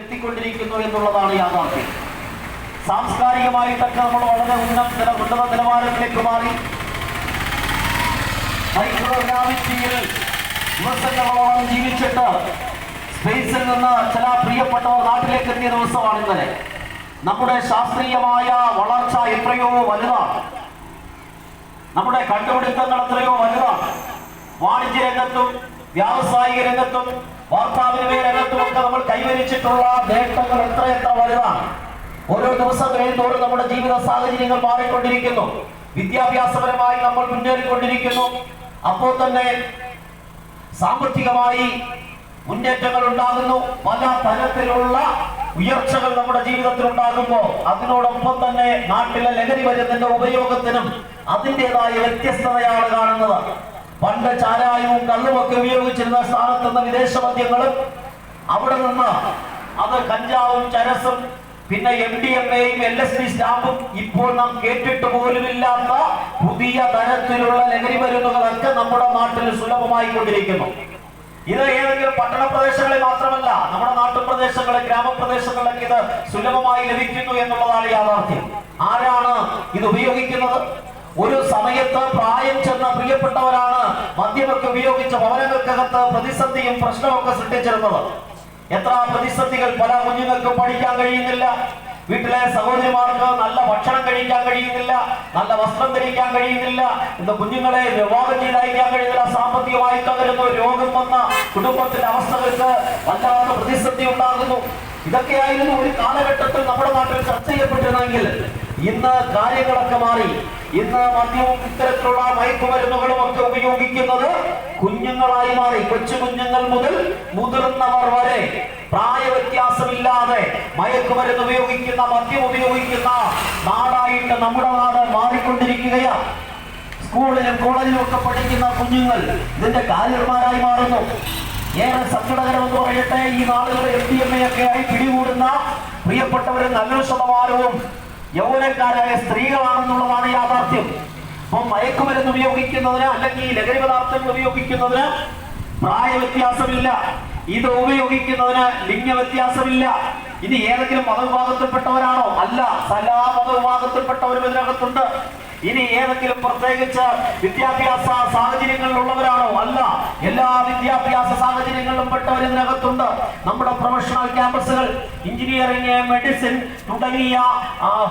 എത്തിക്കൊണ്ടിരിക്കുന്നു എന്നുള്ളതാണ് യാഥാർത്ഥ്യം. സാംസ്കാരികമായിട്ടൊക്കെ നമ്മൾ വളരെ ഉന്നത ഉന്നത നിലവാരത്തിലേക്ക് മാറി. മൈക്രോഗ്രാമിറ്റിയിൽ ദിവസങ്ങളോളം ജീവിച്ചിട്ട് സ്പേസിൽ നിന്ന് ചില പ്രിയപ്പെട്ടവർ നാട്ടിലേക്ക് എത്തിയ ദിവസമാണ് ഇന്നലെ. നമ്മുടെ ശാസ്ത്രീയമായ വളർച്ച എത്രയോ വലുതാണ്. നമ്മുടെ കണ്ടുപിടുത്തങ്ങൾ എത്രയോ വലുതാണ്. വാണിജ്യ രംഗത്തും വ്യാവസായിക രംഗത്തും വാർത്താവിനിമയ നമ്മൾ കൈവരിച്ചിട്ടുള്ള നേട്ടങ്ങൾ എത്ര എത്ര വലുതാണ് ഓരോ ദിവസം കഴിയുന്നതോറും നമ്മുടെ ജീവിത സാഹചര്യങ്ങൾ മാറിക്കൊണ്ടിരിക്കുന്നു. വിദ്യാഭ്യാസപരമായി നമ്മൾ മുന്നേറിക്കൊണ്ടിരിക്കുന്നു. അപ്പോൾ തന്നെ സാമ്പത്തികമായി മുന്നേറ്റങ്ങൾ ഉണ്ടാകുന്നു. പല തരത്തിലുള്ള ഉയർച്ചകൾ നമ്മുടെ ജീവിതത്തിൽ ഉണ്ടാകുമ്പോൾ അതിനോടൊപ്പം തന്നെ നാട്ടിലെ ലഹരി മരുന്നിന്റെ ഉപയോഗത്തിനും അതിന്റെതായ വ്യത്യസ്തതയാണ് കാണുന്നത്. പണ്ട് ചാരായവും കള്ളുമൊക്കെ ഉപയോഗിച്ചിരുന്ന സ്ഥാനത്ത് നിന്ന് വിദേശ മദ്യങ്ങളും അവിടെ നിന്ന് അത് കഞ്ചാവും ചരസും പിന്നെ എം ഡി എം എയും എൽ എസ് ഡി സ്റ്റാമ്പും ഇപ്പോൾ നാം കേട്ടിട്ട് പോലുമില്ലാത്ത പുതിയ തരത്തിലുള്ള ലഹരി മരുന്നുകളൊക്കെ നമ്മുടെ നാട്ടിൽ സുലഭമായി കൊണ്ടിരിക്കുന്നു ഇത് ഏതെങ്കിലും പട്ടണ പ്രദേശങ്ങളിൽ മാത്രമല്ല നമ്മുടെ നാട്ടുപ്രദേശങ്ങളിൽ ഗ്രാമപ്രദേശങ്ങളിലൊക്കെ ഇത് സുലഭമായി ലഭിക്കുന്നു എന്നുള്ളതാണ് യാഥാർത്ഥ്യം. ആരാണ് ഇത് ഉപയോഗിക്കുന്നത്? ഒരു സമയത്ത് പ്രായം ചെന്ന പ്രിയപ്പെട്ടവരാണ് മദ്യമൊക്കെ ഉപയോഗിച്ച ഭവനങ്ങൾക്കകത്ത് പ്രതിസന്ധിയും പ്രശ്നമൊക്കെ സൃഷ്ടിച്ചിരുന്നത്. എത്ര പ്രതിസന്ധികൾ പല കുഞ്ഞുങ്ങൾക്കും പഠിക്കാൻ കഴിയുന്നില്ല. വീട്ടിലെ സഹോദരിമാർക്ക് നല്ല ഭക്ഷണം കഴിക്കാൻ കഴിയുന്നില്ല. നല്ല വസ്ത്രം ധരിക്കാൻ കഴിയുന്നില്ല. ഇന്ന് കുഞ്ഞുങ്ങളെ വിവാഹം ചെയ്തയക്കാൻ കഴിയുന്നില്ല. സാമ്പത്തികമായി തകരുന്നു രോഗം വന്ന കുടുംബത്തിന്റെ അവസ്ഥകൾക്ക് വല്ലാത്ത പ്രതിസന്ധി ഉണ്ടാകുന്നു. ഇതൊക്കെയായിരുന്നു ഒരു കാലഘട്ടത്തിൽ നമ്മുടെ നാട്ടിൽ ചർച്ച ചെയ്യപ്പെട്ടിരുന്നെങ്കിൽ ഇന്ന് കാര്യങ്ങളൊക്കെ മാറി. ഇന്ന് മദ്യവും ഇത്തരത്തിലുള്ള മയക്കുമരുന്നുകളും ഒക്കെ ഉപയോഗിക്കുന്നത് കുഞ്ഞുങ്ങളായി മാറി കൊച്ചു കുഞ്ഞുങ്ങൾ മുതൽ മുതിർന്നവർ വരെ. പ്രായ വ്യത്യാസമില്ലാതെ മയക്കുമരുന്ന് ഉപയോഗിക്കുന്ന മദ്യം ഉപയോഗിക്കുന്ന നാടായിട്ട് നമ്മുടെ നാട് മാറിക്കൊണ്ടിരിക്കുകയാണ് സ്കൂളിലും കോളേജിലും ഒക്കെ പഠിക്കുന്ന കുഞ്ഞുങ്ങൾ ഇതിന്റെ കാര്യന്മാരായി മാറുന്നു. ഏറെ സങ്കടകരമെന്ന് പറയട്ടെ ഈ നാളുകളിൽ എം ഡി എം എ ഒക്കെ ആയി പിടികൂടുന്ന പ്രിയപ്പെട്ടവരും നല്ലൊരു ശതമാനവും യൗവനക്കാരായ സ്ത്രീകളാണെന്നുള്ളതാണ് യാഥാർത്ഥ്യം. അപ്പം മയക്കുമരുന്ന് ഉപയോഗിക്കുന്നതിന് അല്ലെങ്കിൽ ലഹരി പദാർത്ഥങ്ങൾ ഉപയോഗിക്കുന്നതിന് പ്രായ വ്യത്യാസമില്ല ഇത് ഉപയോഗിക്കുന്നതിന് ലിംഗ വ്യത്യാസമില്ല ഇത് ഏതെങ്കിലും മതവിഭാഗത്തിൽപ്പെട്ടവരാണോ? അല്ല. സലാ മതവിഭാഗത്തിൽപ്പെട്ടവരും ഇതിനകത്തുണ്ട്. ഇനി ഏതെങ്കിലും പ്രത്യേകിച്ച് വിദ്യാഭ്യാസ സാഹചര്യങ്ങളിലുള്ളവരാണോ? അല്ല. എല്ലാ വിദ്യാഭ്യാസ സാഹചര്യങ്ങളിലും പെട്ടവർ ഇതിനകത്തുണ്ട് നമ്മുടെ പ്രൊഫഷണൽ ക്യാമ്പസുകൾ എഞ്ചിനീയറിംഗ് മെഡിസിൻ തുടങ്ങിയ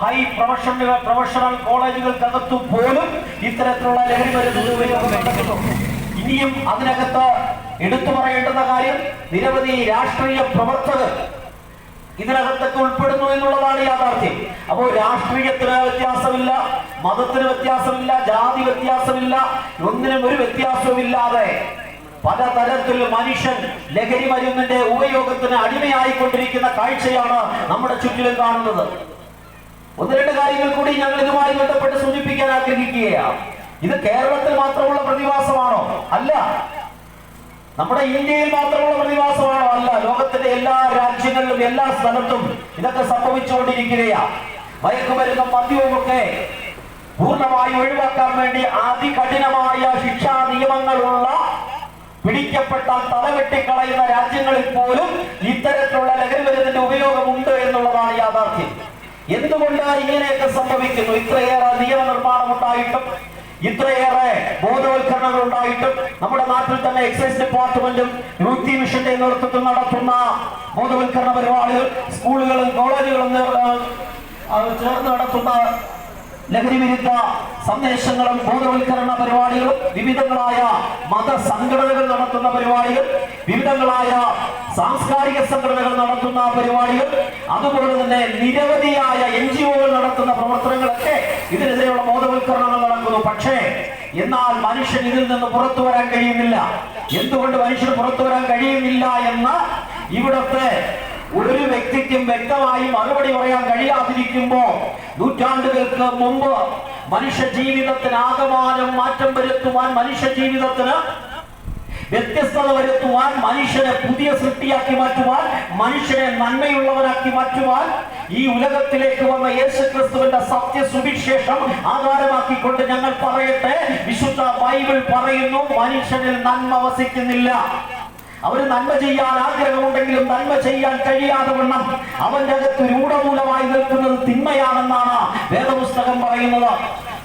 ഹൈ പ്രൊഫഷണൽ പ്രൊഫഷണൽ കോളേജുകൾക്കകത്തു പോലും ഇത്തരത്തിലുള്ള ലഹരി ഇനിയും അതിനകത്ത് എടുത്തു പറയേണ്ടുന്ന കാര്യം നിരവധി രാഷ്ട്രീയ പ്രവർത്തകർ ഇതിനകത്തൊക്കെ ഉൾപ്പെടുന്നു എന്നുള്ളതാണ് യാഥാർത്ഥ്യം. അപ്പോൾ രാഷ്ട്രീയത്തിന് വ്യത്യാസമില്ല മതത്തിന് വ്യത്യാസമില്ല ജാതി വ്യത്യാസമില്ല ഒന്നിനും ഒരു വ്യത്യാസവുമില്ലാതെ പലതരത്തിൽ മനുഷ്യൻ ലഹരി മരുന്നിന്റെ ഉപയോഗത്തിന് അടിമയായിക്കൊണ്ടിരിക്കുന്ന കാഴ്ചയാണ് നമ്മുടെ ചുറ്റിലും കാണുന്നത്. ഒന്ന് രണ്ട് കാര്യങ്ങൾ കൂടി ഞങ്ങൾ ഇതുമായി ബന്ധപ്പെട്ട് സൂചിപ്പിക്കാൻ ആഗ്രഹിക്കുകയാണ്. ഇത് കേരളത്തിൽ മാത്രമുള്ള പ്രതിഭാസമാണോ? അല്ല. നമ്മുടെ ഇന്ത്യയിൽ മാത്രമുള്ള പ്രതിഭാസമാണോ അല്ല ലോകത്തിന്റെ എല്ലാ രാജ്യങ്ങളിലും എല്ലാ സ്ഥലത്തും ഇതൊക്കെ സംഭവിച്ചുകൊണ്ടിരിക്കുകയാ. മയക്കുമരുന്നും മദ്യവും ഒക്കെ പൂർണമായി ഒഴിവാക്കാൻ വേണ്ടി അതികഠിനമായ ശിക്ഷാ നിയമങ്ങളുള്ള പിടിക്കപ്പെട്ടാൽ തലവെട്ടിക്കളയുന്ന രാജ്യങ്ങളിൽ പോലും ഇത്തരത്തിലുള്ള ലഹരി മരുന്നിന്റെ ഉപയോഗമുണ്ട് എന്നുള്ളതാണ് യാഥാർത്ഥ്യം. എന്തുകൊണ്ട് ഇങ്ങനെയൊക്കെ സംഭവിക്കുന്നു? ഇത്രയേറെ നിയമനിർമ്മാണം ഉണ്ടായിട്ടും ഇത്രയേറെ ബോധവൽക്കരണങ്ങൾ ഉണ്ടായിട്ടും നമ്മുടെ നാട്ടിൽ തന്നെ എക്സൈസ് ഡിപ്പാർട്ട്മെന്റും യൂത്തി മിഷന്റെ നേതൃത്വത്തിൽ നടത്തുന്ന ബോധവൽക്കരണ പരിപാടികൾ സ്കൂളുകളും കോളേജുകളും ചേർന്ന് നടത്തുന്ന ലഹരി വിരുദ്ധ സന്ദേശങ്ങളും ബോധവൽക്കരണ പരിപാടികളും വിവിധങ്ങളായ മതസംഘടനകൾ നടത്തുന്ന പരിപാടികൾ വിവിധങ്ങളായ സാംസ്കാരിക സംഘടനകൾ നടത്തുന്ന പരിപാടികൾ അതുപോലെ തന്നെ നിരവധിയായ എൻ ജി ഒകൾ നടത്തുന്ന പ്രവർത്തനങ്ങളൊക്കെ ഇതിനെതിരെയുള്ള ബോധവൽക്കരണങ്ങൾ നടക്കുന്നു. പക്ഷേ എന്നാൽ മനുഷ്യൻ ഇതിൽ നിന്ന് പുറത്തു വരാൻ കഴിയുന്നില്ല. എന്തുകൊണ്ട് മനുഷ്യന് പുറത്തു വരാൻ കഴിയുന്നില്ല എന്ന് ഇവിടുത്തെ ഒരു വ്യക്തിക്കും വ്യക്തമായി മറുപടി പറയാൻ കഴിയാതിരിക്കുമ്പോ നൂറ്റാണ്ടുകൾക്ക് മുമ്പ് മനുഷ്യ ജീവിതത്തിന് ആകമാനം മാറ്റം വരുത്തുവാൻ മനുഷ്യ ജീവിതത്തിന് വ്യത്യസ്തത വരുത്തുവാൻ മനുഷ്യനെ പുതിയ സൃഷ്ടിയാക്കി മാറ്റുവാൻ മനുഷ്യനെ നന്മയുള്ളവനാക്കി മാറ്റുവാൻ ഈ ഉലകത്തിലേക്ക് വന്ന യേശു ക്രിസ്തുവിന്റെ സത്യ സുവിശേഷം ആധാരമാക്കിക്കൊണ്ട് ഞങ്ങൾ പറയട്ടെ. വിശുദ്ധ ബൈബിൾ പറയുന്നു മനുഷ്യനിൽ നന്മ വസിക്കുന്നില്ല. അവന് നന്മ ചെയ്യാൻ ആഗ്രഹമുണ്ടെങ്കിലും നന്മ ചെയ്യാൻ കഴിയാതെ വണ്ണം അവന്റെ അകത്ത് രൂഢമൂലമായി നിൽക്കുന്നത് തിന്മയാണെന്നാണ് വേദപുസ്തകം പറയുന്നത്.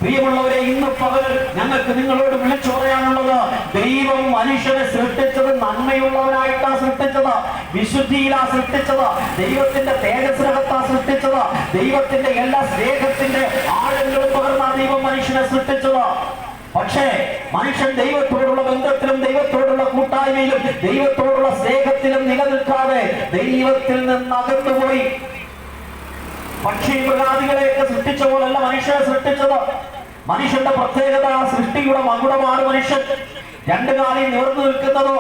പ്രിയമുള്ളവരെ ഇന്ന് പകൽ ഞങ്ങൾക്ക് നിങ്ങളോട് വിളിച്ചു പറയാനുള്ളത് ദൈവം മനുഷ്യനെ സൃഷ്ടിച്ചത് നന്മയുള്ളവനായിട്ടാണ് സൃഷ്ടിച്ചത് വിശുദ്ധിയിലാ സൃഷ്ടിച്ചത് ദൈവത്തിന്റെ തേജസ്രഹത്താ സൃഷ്ടിച്ചത് ദൈവത്തിന്റെ എല്ലാ സ്നേഹത്തിന്റെ ആഴങ്ങളും പകർന്ന ദൈവം മനുഷ്യനെ സൃഷ്ടിച്ചത്. പക്ഷേ മനുഷ്യൻ ദൈവത്തോടുള്ള ബന്ധത്തിലും ദൈവത്തോടുള്ള കൂട്ടായ്മയിലും ദൈവത്തോടുള്ള സ്നേഹത്തിലും നിലനിൽക്കാതെ ദൈവത്തിൽ നിന്ന് അകന്നുപോയി. പക്ഷി മൃഗാദികളെയൊക്കെ സൃഷ്ടിച്ച പോലല്ല മനുഷ്യനെ സൃഷ്ടിച്ചത്. മനുഷ്യന്റെ പ്രത്യേകത സൃഷ്ടിയുടെ മകുടമാണ് മനുഷ്യൻ. രണ്ടു കാലിൽ നിവർന്നു നിൽക്കുന്നതോ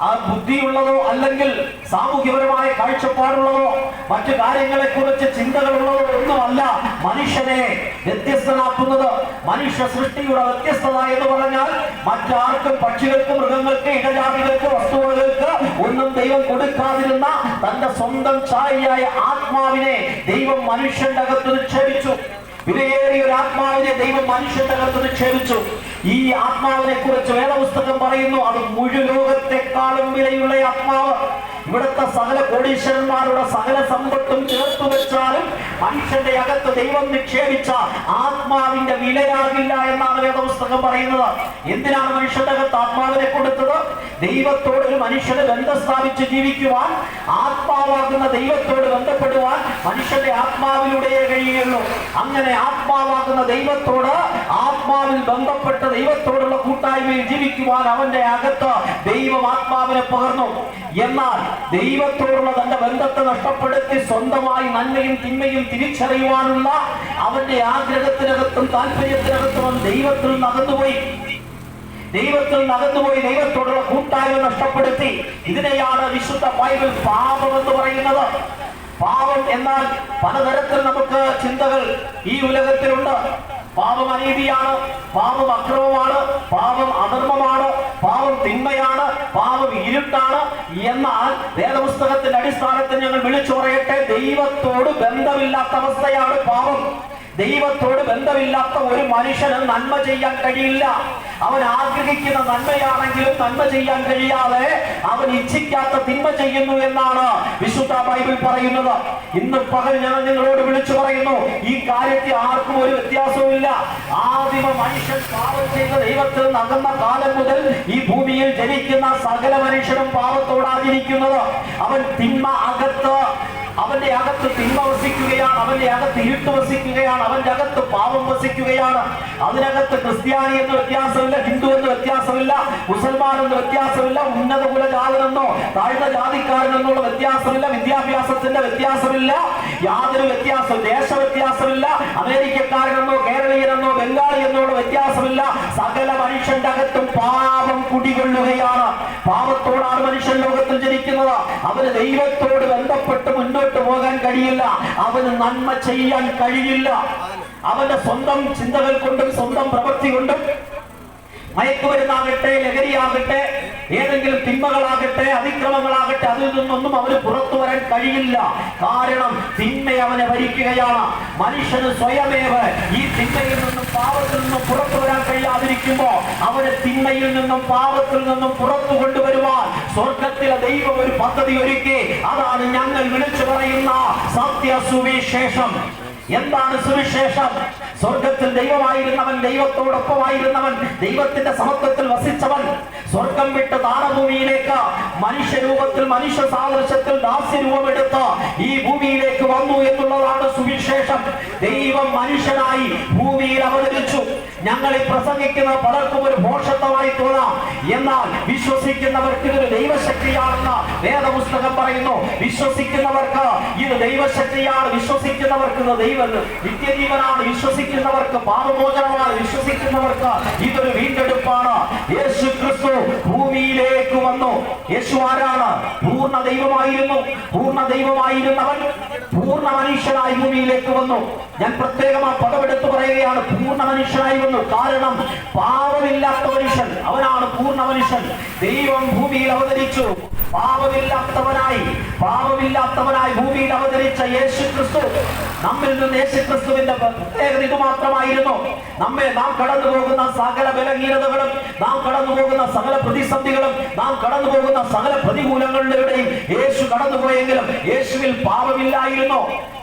ആ ബുദ്ധിയുള്ളതോ അല്ലെങ്കിൽ സാമൂഹ്യപരമായ കാഴ്ചപ്പാടുള്ളതോ മറ്റു കാര്യങ്ങളെ കുറിച്ച് ചിന്തകളുള്ളതോ ഒന്നുമല്ല മനുഷ്യനെ വ്യത്യസ്തനാക്കുന്നത്. മനുഷ്യ സൃഷ്ടിയുടെ വ്യത്യസ്തത എന്ന് പറഞ്ഞാൽ മറ്റാർക്കും പക്ഷികൾക്ക് മൃഗങ്ങൾക്ക് ഇടജാതികൾക്ക് വസ്തുവകൾക്ക് ഒന്നും ദൈവം കൊടുക്കാതിരുന്ന തന്റെ സ്വന്തം ചായയായ ആത്മാവിനെ ദൈവം മനുഷ്യന്റെ അകത്ത് നിക്ഷേപിച്ചു. വിലയേറിയ ഒരു ആത്മാവിനെ ദൈവം മനുഷ്യന്റെ അകത്ത് നിക്ഷേപിച്ചു. ഈ ആത്മാവിനെ കുറിച്ച് വേദപുസ്തകം പറയുന്നു അത് മുഴുവോകത്തെക്കാളും വിലയുള്ള ആത്മാവ്. ഇവിടുത്തെ സകല കോടീശ്വരന്മാരുടെ സകല സമ്പത്തും ചേർത്തു വെച്ചാലും മനുഷ്യന്റെ അകത്ത് ദൈവം നിക്ഷേപിച്ച ആത്മാവിന്റെ വിലയാകില്ല എന്നാണ് വേദപുസ്തകം പറയുന്നത്. എന്തിനാണ് മനുഷ്യന്റെ അകത്ത് ആത്മാവിനെ കൊടുത്തത്? ദൈവത്തോട് ഒരു മനുഷ്യന് ബന്ധം സ്ഥാപിച്ച് ജീവിക്കുവാൻ ആത്മാവാകുന്ന ദൈവത്തോട് ബന്ധപ്പെടുവാൻ മനുഷ്യന്റെ ആത്മാവിലൂടെയേ കഴിയുള്ളൂ അങ്ങനെ ആത്മാവാകുന്ന ദൈവത്തോട് ആത്മാവിൽ ബന്ധപ്പെട്ട ദൈവത്തോടുള്ള കൂട്ടായ്മയിൽ ജീവിക്കുവാൻ അവന്റെ അകത്ത് ദൈവം ആത്മാവിനെ പകർന്നു. എന്നാൽ ദൈവത്തോടുള്ള തന്റെ ബന്ധത്തെ നഷ്ടപ്പെടുത്തി സ്വന്തമായി നന്മയും തിന്മയും തിരിച്ചറിയുവാനുള്ള അവന്റെ ആഗ്രഹത്തിനകത്തും താല്പര്യത്തിനകത്തും ദൈവത്തിൽ നകന്നുപോയി ദൈവത്തിൽ നകന്നുപോയി ദൈവത്തോടുള്ള കൂട്ടായ്മ നഷ്ടപ്പെടുത്തി. ഇതിനെയാണ് വിശുദ്ധ ബൈബിൾ പാപം എന്ന് പറയുന്നത്. പാപം എന്നാൽ പലതരത്തിൽ നമുക്ക് ചിന്തകൾ ഈ ഉലകത്തിലുണ്ട്. പാപം അനീതിയാണ് പാപം അക്രമമാണ് പാപം അധർമ്മമാണ് പാപം തിന്മയാണ് പാപം ഇരുട്ടാണ് എന്നാൽ വേദപുസ്തകത്തിന്റെ അടിസ്ഥാനത്തിൽ ഞങ്ങൾ വിളിച്ചു പറയട്ടെ ദൈവത്തോട് ബന്ധമില്ലാത്ത അവസ്ഥയാണ് പാപം. ദൈവത്തോട് ബന്ധമില്ലാത്ത ഒരു മനുഷ്യന് നന്മ ചെയ്യാൻ കഴിയില്ല. അവൻ ആഗ്രഹിക്കുന്ന നന്മയാണെങ്കിലും നന്മ ചെയ്യാൻ കഴിയാതെ അവൻ ഇച്ഛിക്കാത്ത തിന്മ ചെയ്യുന്നു എന്നാണ് വിശുദ്ധ ബൈബിൾ പറയുന്നത്. ഇന്ന് പകൽ ഞാൻ നിങ്ങളോട് വിളിച്ചു പറയുന്നു ഈ കാര്യത്തിൽ ആർക്കും ഒരു വ്യത്യാസവുമില്ല. ആദിമ മനുഷ്യൻ പാപം ചെയ്ത ദൈവത്തിൽ നകന്ന കാലം മുതൽ ഈ ഭൂമിയിൽ ജനിക്കുന്ന സകല മനുഷ്യനും പാപത്തോടാതിരിക്കുന്നത്. അവൻ തിന്മ അകത്ത് അവന്റെ അകത്ത് തിന്മ വസിക്കുകയാണ് അവന്റെ അകത്ത് ഇരുട്ട് വസിക്കുകയാണ് അവന്റെ അകത്ത് പാപം വസിക്കുകയാണ്. അതിനകത്ത് ക്രിസ്ത്യാനി എന്ന് വ്യത്യാസമില്ല ഹിന്ദു എന്ന് വ്യത്യാസമില്ല മുസൽമാൻ എന്ന് വ്യത്യാസമില്ല ഉന്നത കുലജാതനെന്നോ താഴ്ന്ന ജാതിക്കാരനെന്നുള്ള വ്യത്യാസമില്ല വിദ്യാഭ്യാസത്തിന്റെ വ്യത്യാസമില്ല യാതൊരു വ്യത്യാസം ദേശ വ്യത്യാസമില്ല അമേരിക്കക്കാരനെന്നോ കേരളീയനെന്നോ ബംഗാളി എന്നുള്ള വ്യത്യാസമില്ല. സകല മനുഷ്യന്റെ അകത്തും പാപം കുടികൊള്ളുകയാണ്. മനുഷ്യൻ ജനിക്കുന്നത് അവന് ദൈവത്തോട് ബന്ധപ്പെട്ട് മുന്നോട്ട് പോകാൻ കഴിയില്ല. അവന് നന്മ ചെയ്യാൻ കഴിയില്ല. അവന്റെ സ്വന്തം ചിന്തകൾ കൊണ്ടും സ്വന്തം പ്രവൃത്തി കൊണ്ടും മയക്കുമരുന്നാകട്ടെ ലഹരിയാകട്ടെ ഏതെങ്കിലും തിന്മകളാകട്ടെ അതിക്രമങ്ങളാകട്ടെ അതിൽ നിന്നൊന്നും അവന് പുറത്തു വരാൻ കഴിയില്ല. കാരണം തിന്മ അവനെ ഭരിക്കുകയാണ്. മനുഷ്യന് സ്വയമേവ ഈ തിന്മയിൽ നിന്നും പാപത്തിൽ നിന്നും പുറത്തു വരാൻ കഴിയാതിരിക്കുമ്പോ അവന് തിന്മയിൽ നിന്നും പാപത്തിൽ നിന്നും പുറത്തു കൊണ്ടുവരുവാൻ സ്വർഗത്തിലെ ദൈവം ഒരു പദ്ധതി ഒരുക്കി. അതാണ് ഞങ്ങൾ വിളിച്ചു പറയുന്ന സത്യ സുവിശേഷം എന്താണ് സുവിശേഷം? സ്വർഗത്തിൽ ദൈവമായിരുന്നവൻ ദൈവത്തോടൊപ്പമായിരുന്നവൻ ദൈവത്തിന്റെ സമത്വത്തിൽ വസിച്ചവൻ. സ്വർഗം വിട്ട് താരഭൂമിയിലേക്ക് മനുഷ്യരൂപത്തിൽ മനുഷ്യ സാദൃശ്യത്തിൽ ദാസ്യരൂപമെടുത്ത് ഈ ഭൂമിയിലേക്ക് വന്നു എന്നുള്ളതാണ് സുവിശേഷം. ദൈവം മനുഷ്യനായി ഭൂമിയിൽ അവതരിച്ചു. ഞങ്ങൾ ഈ പ്രസംഗിക്കുന്ന പലർക്കും ഒരു മോഷത്വമായി തോന്നാം. എന്നാൽ വിശ്വസിക്കുന്നവർക്ക് ഇതൊരു ദൈവശക്തിയാണെന്ന് വേദപുസ്തകം പറയുന്നു. വിശ്വസിക്കുന്നവർക്ക് ഇത് ദൈവശക്തിയാണ്. വിശ്വസിക്കുന്നവർക്ക് ഇത് ദൈവം നിത്യജീവനാണ് വിശ്വസിക്കുന്നവർക്ക് പാപമോചനമാണ്. വിശ്വസിക്കുന്നവർക്ക് ഇതൊരു വീണ്ടെടുപ്പാണ് യേശു ക്രിസ്തു ഭൂമിയിലേക്ക് വന്നു യേശു ആരാണ്? പൂർണ ദൈവമായിരുന്നു. പൂർണ ദൈവമായിരുന്നവൻ പൂർണ മനുഷ്യനായി ഭൂമിയിലേക്ക് വന്നു. ഞാൻ പ്രത്യേകം ആ പദമെടുത്ത് പറയുകയാണ് പൂർണ മനുഷ്യനായി വന്നു. കാരണം പാപമില്ലാത്ത മനുഷ്യൻ അവനാണ് പൂർണ മനുഷ്യൻ. ദൈവം ഭൂമിയിൽ അവതരിച്ചു. പാപമില്ലാത്തവനായി പാപമില്ലാത്തവനായി ഭൂമിയിൽ അവതരിച്ച യേശു ക്രിസ്തു നമ്മിൽ നിന്ന് യേശു ക്രിസ്തുവിന്റെ പ്രത്യേകത ഇത് മാത്രമായിരുന്നു. നമ്മെ നാം കടന്നു പോകുന്ന സകല ബലഹീനതകളും നാം കടന്നു പോകുന്ന സകല പ്രതിസന്ധികളും നാം കടന്നു പോകുന്ന സകല പ്രതികൂലങ്ങളിലൂടെയും യേശു കടന്നുപോയെങ്കിലും യേശുവിൽ പാപമില്ലായിരുന്നു.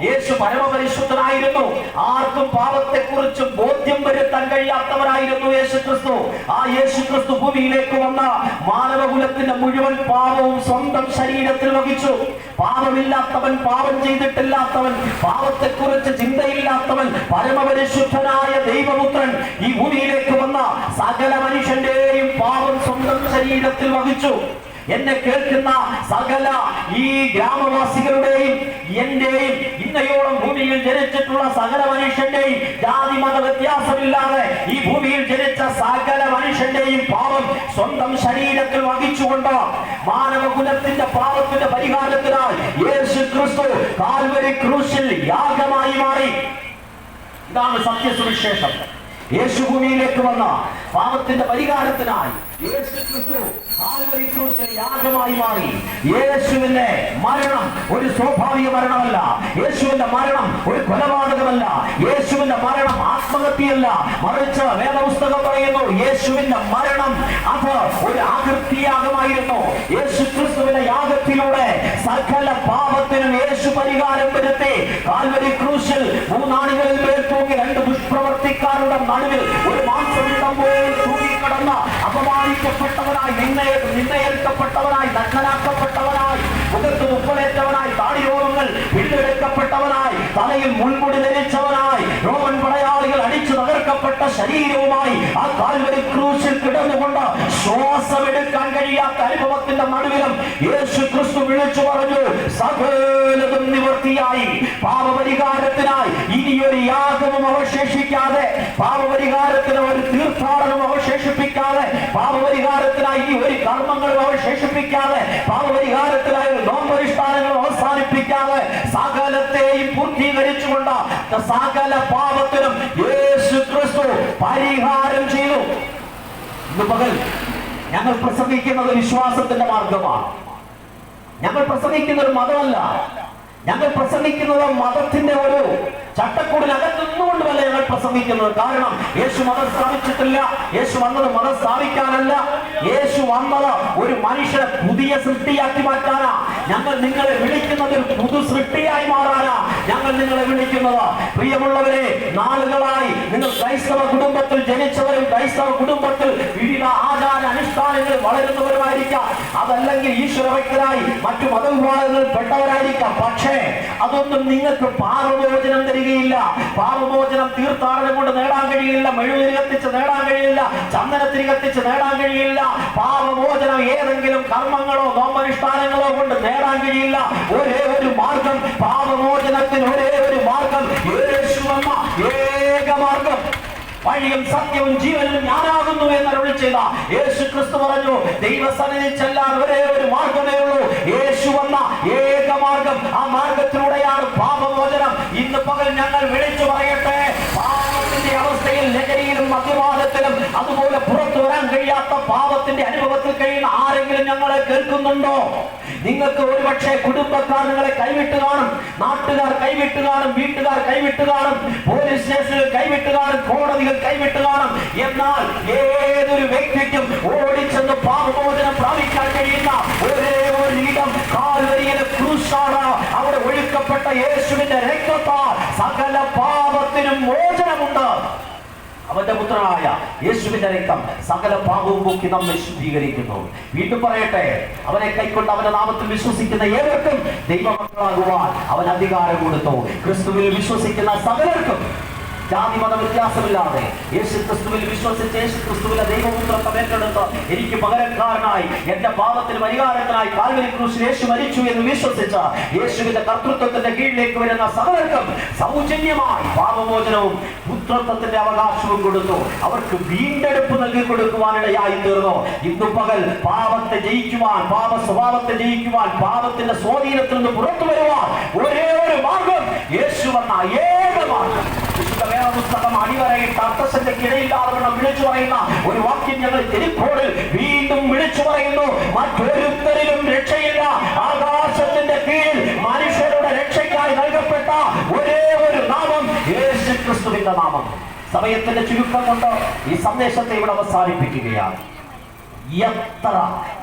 യേശു പരമപരിശുദ്ധനായിരുന്നു. ആർക്കും പാപത്തെ കുറിച്ച് ബോധ്യം വരുത്താൻ കഴിയാത്തവരായിരുന്നു യേശു ക്രിസ്തു ആ യേശു ക്രിസ്തു ഭൂമിയിലേക്ക് വന്ന മാനവകുലത്തിന്റെ മുഴുവൻ പാപവും സ്വന്തം ശരീരത്തിൽ വഹിച്ചു. പാപമില്ലാത്തവൻ പാപം ചെയ്തിട്ടില്ലാത്തവൻ പാപത്തെ കുറിച്ച് ചിന്തയില്ലാത്തവൻ പരമപരിശുദ്ധനായ ദൈവപുത്രൻ ഈ ഭൂമിയിലേക്ക് വന്ന സകല മനുഷ്യന്റെയും പാപം സ്വന്തം ശരീരത്തിൽ വഹിച്ചു. എന്നെ കേൾക്കുന്ന സകല ഈ ഗ്രാമവാസികളുടെയും എന്റെയും ഇന്നയോളം ഭൂമിയിൽ ജനിച്ചിട്ടുള്ള സകല മനുഷ്യന്റെയും ജാതി മത വ്യത്യാസമില്ലാതെ ഈ ഭൂമിയിൽ ജനിച്ച സകല മനുഷ്യന്റെയും പാപം സ്വന്തം ശരീരത്തിൽ വഹിച്ചുകൊണ്ട് മാനവകുലത്തിന്റെ പാപത്തിന്റെ പരിഹാരത്തിനായി യേശു ക്രിസ്തു കാൽവരി ക്രൂശിൽ യാഗമായി മാറി. ഇതാണ് സത്യസുവിശേഷം. യേശു ഭൂമിയിലേക്ക് വന്ന പാപത്തിന്റെ പരിഹാരത്തിനായി യേശു ക്രിസ്തു ക്രൂശിൽ യാഗമായി മാറി. യേശുവിന്റെ മരണം ഒരു സ്വാഭാവിക മരണമല്ല. യേശുവിന്റെ മരണം ഒരു കൊലപാതകമല്ല. യേശുവിന്റെ മരണം ആത്മഹത്യയല്ല. മറിച്ച് വേദപുസ്തകം പറയുന്നു യേശുവിന്റെ മരണം അത് ഒരു ആകൃത്യാഗമായിരുന്നു യേശു ക്രിസ്തുവിന്റെ യാഗത്തിലൂടെ സകല പാപത്തിനും യേശു പരിഹാരം വരുത്തി. കാൽവരി ക്രൂശിൽ മൂന്നാണികളിൽ പേർ തൂങ്ങി രണ്ട് ദുഷ്പ്രവർത്തിക്കാരുടെ നടുവിൽ ഒരു മാംസമിടം പോലെ തൂങ്ങിക്കിടന്ന അപമാനിക്കപ്പെട്ടവനായി നിന്നയെ നിന്നയേൽക്കപ്പെട്ടവനായി നഗ്നനാക്കപ്പെട്ടവനായി മുഖത്ത് മുപ്പലേറ്റവനായി താടിയോഗങ്ങൾ പിടിയെടുക്കപ്പെട്ടവനായി തലയിൽ മുൾമുടി ധരിച്ചവനായി റോമൻ പടയാളികൾ അടിച്ചു തകർക്കപ്പെട്ട ശരീരവുമായി ആ കാൽവരി ക്രൂശിൽ കിടന്നുകൊണ്ട് ശ്വാസമെടുക്കാൻ കഴിയാത്ത അനുഭവത്തിന്റെ നടുവിലും യേശു ക്രിസ്തു വിളിച്ചു പറഞ്ഞു സകലതും പാപപരിഹാരത്തിനായി ഇനിയൊരു യാഗവും അവശേഷിക്കാതെ പാപപരിഹാരത്തിന് ഒരു തീർത്ഥാടനം അവശേഷിപ്പിക്കാതെ പാപപരിഹാരത്തിനായി ഒരു കർമ്മങ്ങളും അവശേഷിപ്പിക്കാതെ പാപപരിഹാരത്തിനായി ഒരു നോമ്പരിഷ്ഠാനങ്ങളും അവസാനിപ്പിക്കാതെ സകലത്തെയും പൂർത്തീകരിച്ചുകൊണ്ട് സകല പാപത്തിനും യേശു ക്രിസ്തു പരിഹാരം ചെയ്തു. പകൽ ഞങ്ങൾ പ്രസംഗിക്കുന്നത് വിശ്വാസത്തിന്റെ മാർഗമാണ്. ഞങ്ങൾ പ്രസംഗിക്കുന്ന ഒരു മതമല്ല. ഞങ്ങൾ പ്രസംഗിക്കുന്നത് മതത്തിന്റെ ഒരു சட்டக்கூடு நகர்ந்து പ്രസംഗിക്കുന്നത് കാരണം യേശു മതം സ്ഥാപിച്ചിട്ടില്ല യേശു വന്നത് മതം സ്ഥാപിക്കാനല്ല യേശു വന്നത് ഒരു മനുഷ്യനെ പുതിയ സൃഷ്ടിയാക്കി മാറ്റാനാ. ഞങ്ങൾ നിങ്ങളെ വിളിക്കുന്നത് ഒരു പുതു സൃഷ്ടിയായി മാറാനാ. ഞങ്ങൾ നിങ്ങളെ വിളിക്കുന്നത്. പ്രിയമുള്ളവരെ നാളുകളായി നിങ്ങൾ ക്രൈസ്തവ കുടുംബത്തിൽ ജനിച്ചവരും ക്രൈസ്തവ കുടുംബത്തിൽ വിവിധ ആചാര അനുഷ്ഠാനങ്ങളിൽ വളരുന്നവരുമായിരിക്കാം. അതല്ലെങ്കിൽ ഈശ്വരഭക്തരായി മറ്റു മതവിഭാഗങ്ങളിൽ പെട്ടവരായിരിക്കാം. പക്ഷേ അതൊന്നും നിങ്ങൾക്ക് പാപമോചനം തരികയില്ല. പാപമോചനം തീർത്ഥാടനം കൊണ്ട് നേടാൻ കഴിയില്ല മെഴുകിൽ കത്തിച്ച് നേടാൻ കഴിയില്ല ചന്ദനത്തിൽ കത്തിച്ച് നേടാൻ കഴിയില്ല പാപമോചനം ഏതെങ്കിലും കർമ്മങ്ങളോ നോമ്പനുഷ്ഠാനങ്ങളോ കൊണ്ട് നേടാൻ കഴിയില്ല. ഒരേ ഒരു മാർഗം പാപമോചനത്തിന് ഒരേ ഒരു മാർഗം യേശുവമ്മ ഏക മാർഗം. വഴിയും സത്യവും ജീവനും ഞാനാകുന്നു എന്ന് അരുളി ചെയ്ത യേശു ക്രിസ്തു പറഞ്ഞു ദൈവസന്നിധി ചെല്ലാൻ ഒരേ ഒരു മാർഗമേ ഉള്ളൂ. യേശു വന്ന ഏക മാർഗം. ആ മാർഗത്തിലൂടെയാണ് പാപമോചനം. ഇന്ന് പകൽ ഞങ്ങൾ വിളിച്ചു പറയട്ടെ? പാപത്തിന്റെ അവസ്ഥയിൽ ലഹരിയിലും മദ്യപാനത്തിലും അതുപോലെ പുറത്തു വരാൻ കഴിയാത്ത പാപത്തിന്റെ അനുഭവത്തിൽ കഴിയുന്ന ആരെങ്കിലും ഞങ്ങളെ കേൾക്കുന്നുണ്ടോ? നിങ്ങൾക്ക് ഒരുപക്ഷെ കുടുംബക്കാർ നിങ്ങളെ കൈവിട്ട് കാണും നാട്ടുകാർ കൈവിട്ട് കാണും വീട്ടുകാർ കൈവിട്ട് കാണും പോലീസ് സ്റ്റേഷനിൽ കൈവിട്ട് കാണും കോടതികൾ കൈവിട്ട് കാണും. എന്നാൽ ഏതൊരു വ്യക്തിക്കും ഓടിച്ചെന്ന് പാപമോചനം പ്രാപിക്കാൻ കഴിയുന്ന ഒരേ ഒരു ഇടം കാൽവരിയിലെ ക്രൂശാണ്. അവിടെ ഒഴുക്കപ്പെട്ട യേശുവിന്റെ രക്തത്താൽ സകല പാപത്തിനും മോചനമുണ്ട് അവന്റെ പുത്രനായ യേശുവിന്റെ രക്തം സകല പാപവും പോക്കി നമ്മെ ശുദ്ധീകരിക്കുന്നു. വീണ്ടും പറയട്ടെ അവനെ കൈക്കൊണ്ട് അവന്റെ നാമത്തിൽ വിശ്വസിക്കുന്ന ഏവർക്കും ദൈവമക്കളാകുവാൻ അവൻ അധികാരം കൊടുത്തു. ക്രിസ്തുവിൽ വിശ്വസിക്കുന്ന സകലർക്കും ജാതി മത വ്യത്യാസമില്ലാതെ യേശു ക്രിസ്തുവിൽ വിശ്വസിച്ച് യേശു ക്രിസ്തുവിലെ ദൈവപുത്രത്വം ഏറ്റെടുത്ത് എനിക്ക് പകരക്കാരനായി എന്റെ പാപത്തിന് പരിഹാരത്തിനായി കാൽവരി ക്രൂശിൽ യേശു മരിച്ചു എന്ന് വിശ്വസിച്ച യേശുവിന്റെ കർത്തൃത്വത്തിന്റെ കീഴിലേക്ക് വരുന്ന സകലർക്കും സൗജന്യമായി പാപമോചനവും പുത്രത്വത്തിന്റെ അവകാശവും കൊടുത്തു. അവർക്ക് വീണ്ടെടുപ്പ് നൽകി കൊടുക്കുവാനിടയായി തീർന്നു. ഇന്ന് പകൽ പാപത്തെ ജയിക്കുവാൻ പാപ സ്വഭാവത്തെ ജയിക്കുവാൻ പാപത്തിന്റെ സ്വാധീനത്തിൽ നിന്ന് പുറത്തു വരുവാൻ ഒരേ ഒരു മാർഗം യേശു വന്ന ഏക മാർഗം. പുസ്തകം അടിവരയിട്ട് അർത്ഥശക്തിക്കിടയില്ലാതെ വിളിച്ചു ഒരു വാക്യം ഞങ്ങൾ വീണ്ടും വിളിച്ചു പറയുന്നു. മറ്റൊരുത്തരിലും രക്ഷയില്ല. ആകാശത്തിന്റെ കീഴിൽ മനുഷ്യരുടെ രക്ഷയ്ക്കായി നൽകപ്പെട്ട ഒരേ ഒരു നാമം യേശു ക്രിസ്തുവിന്റെ നാമം. സമയത്തിന്റെ ചുരുക്കം കൊണ്ട് ഈ സന്ദേശത്തെ ഇവിടെ അവസാനിപ്പിക്കുകയാണ്. എത്ര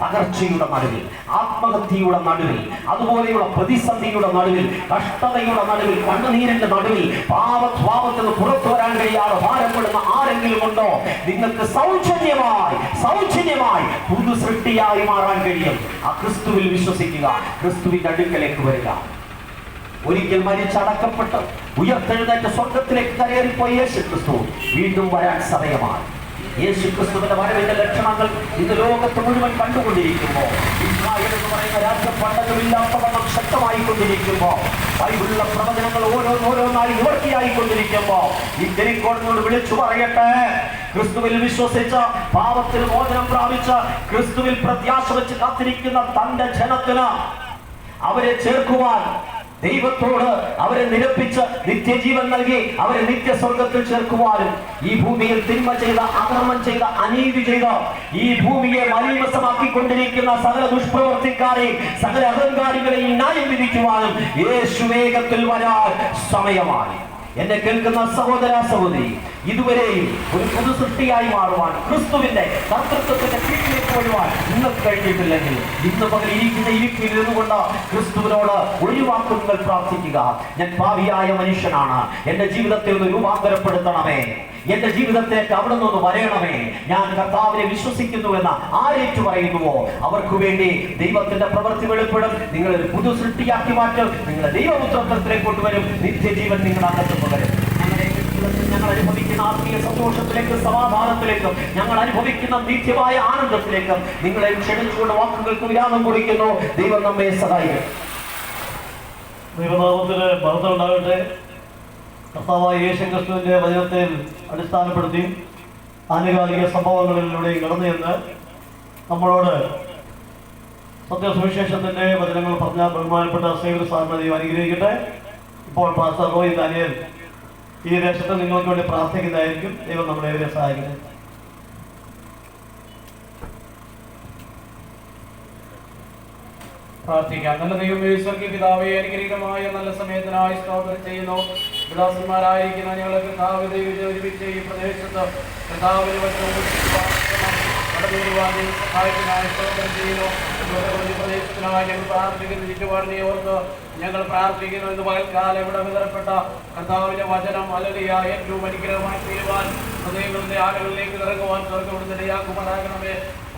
തകർച്ചയുടെ നടുവിൽ ആത്മഹത്യയുടെ നടുവിൽ അതുപോലെയുള്ള പ്രതിസന്ധിയുടെ നടുവിൽ കഷ്ടതയുടെ നടുവിൽ കണ്ണുനീരിന്റെ നടുവിൽ പാവസ്വാപത്തിൽ നിന്ന് പുറത്തു വരാൻ കഴിയാതെ ഭാരപ്പെടുന്ന ആരെങ്കിലും ഉണ്ടോ? നിങ്ങൾക്ക് സൗജന്യമായി സൗജന്യമായി പുതു സൃഷ്ടിയായി മാറാൻ കഴിയും. ആ ക്രിസ്തുവിൽ വിശ്വസിക്കുക. ക്രിസ്തുവിന്റെ അടുക്കലേക്ക് വരിക. ഒരിക്കൽ മരിച്ചടക്കപ്പെട്ട് ഉയർത്തെഴുന്നേറ്റ സ്വർഗത്തിലേക്ക് കയറിപ്പോയി യേശു ക്രിസ്തു വീണ്ടും വരാൻ സമയമാണ്. യേശു ക്രിസ്തുവിന്റെ വരവിന്റെ ലക്ഷണങ്ങൾ ഇന്ന് ലോകത്ത് മുഴുവൻ കണ്ടുകൊണ്ടിരിക്കുമ്പോൾ ഇസ്രായേൽ എന്ന് പറയുന്ന രാജ്യം പണ്ടതുമില്ലാത്തവണ്ണം ശക്തമായി കൊണ്ടിരിക്കുമ്പോൾ ബൈബിളിലെ പ്രവചനങ്ങൾ ഓരോന്നോരോന്നായി നിവർത്തിയായി കൊണ്ടിരിക്കുമ്പോൾ ഈ ജനിക്കോടിനോട് വിളിച്ചു പറയട്ടെ. ക്രിസ്തുവിൽ വിശ്വസിച്ച പാപത്തിൽ മോചനം പ്രാപിച്ച ക്രിസ്തുവിൽ പ്രത്യാശ വെച്ച് കാത്തിരിക്കുന്ന തന്റെ ജനത്തിന് അവരെ ചേർക്കുവാൻ ദൈവത്തോട് അവരെ നിരപ്പിച്ച് നിത്യജീവൻ നൽകി അവരെ നിത്യസ്വർഗത്തിൽ ചേർക്കുവാനും ഈ ഭൂമിയിൽ തിന്മ ചെയ്ത അക്രമം ചെയ്ത അനീതി ചെയ്ത ഈ ഭൂമിയെ മലീമസമാക്കിക്കൊണ്ടിരിക്കുന്ന സകല ദുഷ്പ്രവർത്തിക്കാരെയും സകല അഹങ്കാരികളെയും ന്യായം വിധിക്കുവാനും യേശു വേഗത്തിൽ വരാൻ സമയമായി. എന്നെ കേൾക്കുന്ന സഹോദര സഹോദരി ഇതുവരെയും ഒരു പുതു സൃഷ്ടിയായി മാറുവാൻ ക്രിസ്തുവിന്റെ കർത്തൃത്വത്തിന്റെ കീഴിലേക്ക് വരുവാൻ നിങ്ങൾക്ക് കഴിഞ്ഞിട്ടില്ലെങ്കിൽ ഇന്ന് പകൽ ഇരിക്കുന്ന ഇരിപ്പിൽ ഇരുന്നുകൊണ്ട് ക്രിസ്തുവിനോട് ഒഴിവാക്കും നിങ്ങൾ പ്രാർത്ഥിക്കുക. ഞാൻ ഭാവിയായ മനുഷ്യനാണ്. എന്റെ ജീവിതത്തെ ഒന്ന് രൂപാന്തരപ്പെടുത്തണമേ. എന്റെ ജീവിതത്തിലേക്ക് അവിടെ നിന്ന് വരയണമേ. ഞാൻ കർത്താവിനെ വിശ്വസിക്കുന്നു എന്ന് ആരേറ്റു പറയുന്നുവോ? അവർക്ക് വേണ്ടി ദൈവത്തിന്റെ പ്രവൃത്തി വെളിപ്പെടും. നിങ്ങൾ ഒരു പുതു സൃഷ്ടിയാക്കി മാറ്റും. നിങ്ങളെ ദൈവപുത്രത്വത്തിലേക്ക് കൊണ്ടുവരും. നിത്യജീവൻ നിങ്ങൾ അകത്ത് പകരും. ഞങ്ങൾ അനുഭവിക്കുന്ന ആത്മീയ സന്തോഷത്തിലേക്കും സമാധാനത്തിലേക്കും ഞങ്ങൾ അനുഭവിക്കുന്ന നിത്യമായ ആനന്ദത്തിലേക്കും നിങ്ങളെ ക്ഷണിച്ചുകൊണ്ട് വാക്കുകൾക്ക് വിരാമം കുറിക്കുന്നു ദൈവം നമ്മെ സഹായിക്കും. ദൈവനാമത്തിന് മഹത്വം ഉണ്ടാകട്ടെ. കർത്താവായ യേശു ക്രിസ്തുവിന്റെ വചനത്തെ അടിസ്ഥാനപ്പെടുത്തി ആനുകാലിക സംഭവങ്ങളിലൂടെ കടന്നു ചെന്ന് നമ്മളോട് സത്യസുവിശേഷത്തിന്റെ വചനങ്ങൾ പറഞ്ഞ ബഹുമാനപ്പെട്ട സേവന സാറിനെ അനുഗ്രഹിക്കട്ടെ. ഇപ്പോൾ പാസ്റ്റർ റോയി ദാനിയൽ ഈ ദേശത്ത് നിങ്ങൾക്ക് വേണ്ടി പ്രാർത്ഥിക്കുന്നതായിരിക്കും. ദൈവം നമ്മളെ ഇവരെ സഹായിക്കട്ടെ. പ്രാർത്ഥിക്കാം. നല്ല ദൈവം പിതാവേ അനുഗ്രഹീതമായ നല്ല സമയത്തിനായി സ്തോത്രം ചെയ്യുന്നു. വിലാസന്മാരായിരിക്കുന്ന ഞങ്ങളെ കർത്താവ് ഒരുമിച്ച് ഈ പ്രദേശത്ത് കർത്താവിന് സഹായത്തിനായി ചെയ്യുന്നു. ഞങ്ങൾ പ്രാർത്ഥിക്കുന്നു. ചുറ്റുപാടിനെ ഓർത്ത് ഞങ്ങൾ പ്രാർത്ഥിക്കുന്നു. ഇവിടെ വിതരപ്പെട്ട കർത്താവിന്റെ വചനം അലലിയ ഏറ്റവും അനുഗ്രഹമായി തീരുവാൻ ഹൃദയങ്ങളുടെ ആളുകളിലേക്ക് ഇറങ്ങുവാൻ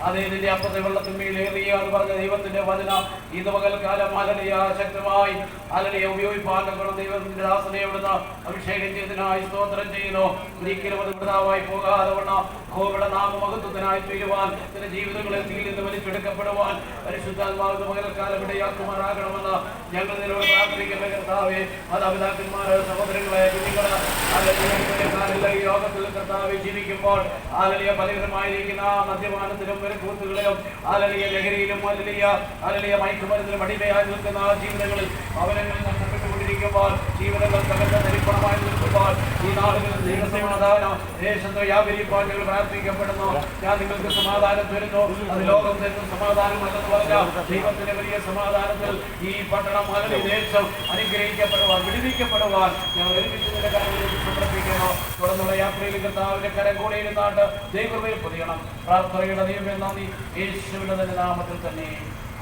അതേ നിന്റെ അപ്പത്തെ വെള്ളത്തിന്മേൽ ഏറിയ എന്ന് പറഞ്ഞ ദൈവത്തിന്റെ വചനം. ഇത് പകൽക്കാലം അലലിയ ശക്തമായി അലലിയ ഉപയോഗിപ്പാൻ ദൈവത്തിന്റെ ദാസനെ ഇവിടുന്ന് അഭിഷേകം ചെയ്തതിനായി സ്തോത്രം ചെയ്യുന്നു. ഒരിക്കലും അത് പിതാവായി പോകാതെ വണ്ണം. കോവിഡ നാമമഹത്വത്തിനായി തീരുവാൻ ചില ജീവിതങ്ങളിൽ തീയിൽ വലിച്ചെടുക്കപ്പെടുവാൻ പരിശുദ്ധാത്മാവ് പകൽക്കാലം ഇടയാക്കുമാറാകണമെന്ന് ഞങ്ങൾ നിന്നോട് പ്രാർത്ഥിക്കുന്ന കർത്താവെ. മാതാപിതാക്കന്മാരെ സഹോദരങ്ങളെ കുട്ടികളെ യോഗത്തിൽ ഈ ലോകത്തിൽ കർത്താവെ ജീവിക്കുമ്പോൾ ആലലിയ പലവിധമായിരിക്കുന്ന മദ്യപാനത്തിലും കൂത്തുകളിലും ആലലിയ ലഹരിയിലും അലലിയ അലലിയ മയക്കുമരുന്നിലും അടിമയായി നിൽക്കുന്ന ജീവിതങ്ങളിൽ ഭവനങ്ങളിൽ നഷ്ടപ്പെട്ടുകൊണ്ടിരിക്കുമ്പോൾ ജീവിതങ്ങൾ തകർന്ന നിരീക്ഷണമായി നിൽക്കുമ്പോൾ ഈ നാടുകളിൽ ദാനം ദേശത്ത് വ്യാപരിപ്പാൻ ഞങ്ങൾ പ്രാർത്ഥിക്കപ്പെടുന്നു. ഞാൻ നിങ്ങൾക്ക് സമാധാനം തരുന്നു. അത് ലോകം തരുന്ന സമാധാനമല്ലെന്ന് പറഞ്ഞാൽ ദൈവത്തിന്റെ വലിയ സമാധാനത്തിൽ ഈ പട്ടണം അതിന് ദേശം അനുഗ്രഹിക്കപ്പെടുവാൻ വിടുവിക്കപ്പെടുവാൻ ഞങ്ങൾ ഒരുമിച്ചതിന്റെ കാര്യങ്ങളിലേക്ക് സമർപ്പിക്കുന്നു. തുടർന്നുള്ള യാത്രയിൽ കർത്താവിന്റെ കരം കൂടെ ഇരുന്നാട്ട് ദൈവമേ പൊതിയണം. പ്രാർത്ഥനയുടെ നിയമം നന്ദി. യേശുവിന്റെ തന്നെ നാമത്തിൽ തന്നെ.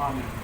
ആമീൻ.